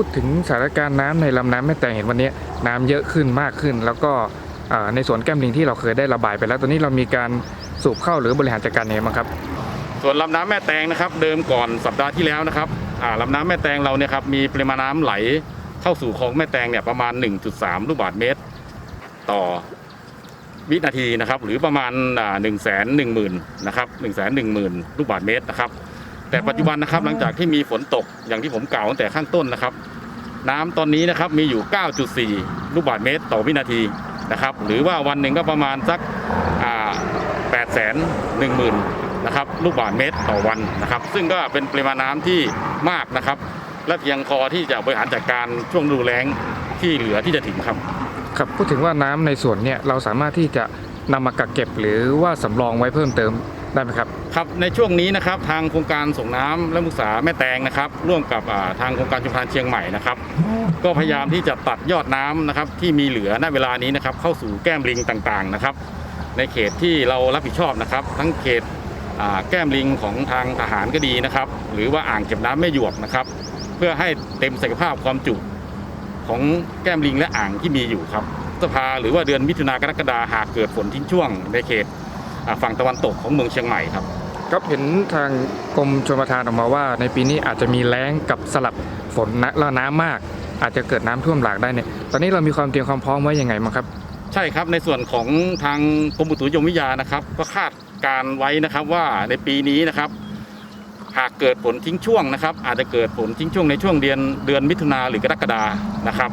พูดถึงสถานการณ์น้ำในลำน้ำแม่แตงเห็นวันนี้น้ำเยอะขึ้นมากขึ้น แล้วก็ในสวนแก้มลิงที่เราเคยได้ระบายไปแล้วตอนนี้เรามีการสูบเข้าหรือบริหารจัดการยังไงบ้างครับส่วนลำน้ำแม่แตงนะครับ เดิมก่อนสัปดาห์ที่แล้วนะครับอ่าลำน้ำแม่แตงเราเนี่ยครับมีปริมาณน้ำไหลเข้าสู่คลองแม่แตงเนี่ยประมาณ 1.3 ลูกบาศก์เมตร ต่อวินาทีนะครับ หรือประมาณหนึ่งแสนหนึ่งหมื่นนะครับหนึ่งแสนหนึ่งหมื่นลูกบาศก์เมตรนะครับ แต่ปัจจุบันนะครับหลังจากที่มีฝนตกอย่างที่ผมกล่าวตั้งแต่ข้างต้นนะครับ น้ำตอนนี้นะครับมีอยู่ 9.4 ลูกบาศก์เมตรต่อวินาทีนะครับ หรือว่าวันหนึ่งก็ประมาณสัก8 1 0 0 0 0นะครับลูกบาศก์เมตรต่อวันนะครับ ซึ่งก็เป็นปริมาณน้ำที่มากนะครับ และเพียงพอที่จะบริหารจัดการช่วงฤดูแล้งที่เหลือที่จะถึงครับครับพูดถึงว่าน้ำในส่วนเนี่ยเราสามารถที่จะนำมากักเก็บหรือว่าสำรองไว้เพิ่มเติม ได้ไหมครับครับในช่วงนี้นะครับทางโครงการส่งน้ำและมุสาแม่แตงนะครับ ร่วมกับอ่าทางโครงการชุมพานเชียงใหม่นะครับ ก็พยายามที่จะตัดยอดน้ำนะครับที่มีเหลือณเวลานี้นะครับเข้าสู่แก้มลิงต่างๆนะครับ ในเขตที่เรารับผิดชอบนะครับ ทั้งเขตอ่าแก้มลิงของทางทหารก็ดีนะครับ หรือว่าอ่างเก็บน้ำแม่หยวกนะครับ เพื่อให้เต็มศักยภาพความจุของแก้มลิงและอ่างที่มีอยู่ครับพฤษภาหรือว่าเดือนมิถุนากรกฎาหากเกิดฝนทิ้งช่วงในเขตอ่า ฝั่งตะวันตกของเมืองเชียงใหม่ครับครับเห็นทางกรมชลประทานออกมาว่า ในปีนี้อาจจะมีแล้งกับสลับฝนนะแล้วน้ำมาก อาจจะเกิดน้ำท่วมหลากได้เนี่ยตอนนี้เรามีความเตรียมความพร้อมไว้ยังไงบ้างครับ ใช่ครับในส่วนของทางกรมอุตุนิยมวิทยานะครับ ก็คาดการไว้นะครับว่าในปีนี้นะครับหากเกิดฝนทิ้งช่วงนะครับ อาจจะเกิดฝนทิ้งช่วงในช่วงเดือนเดือนมิถุนาหรือกรกฎานะครับ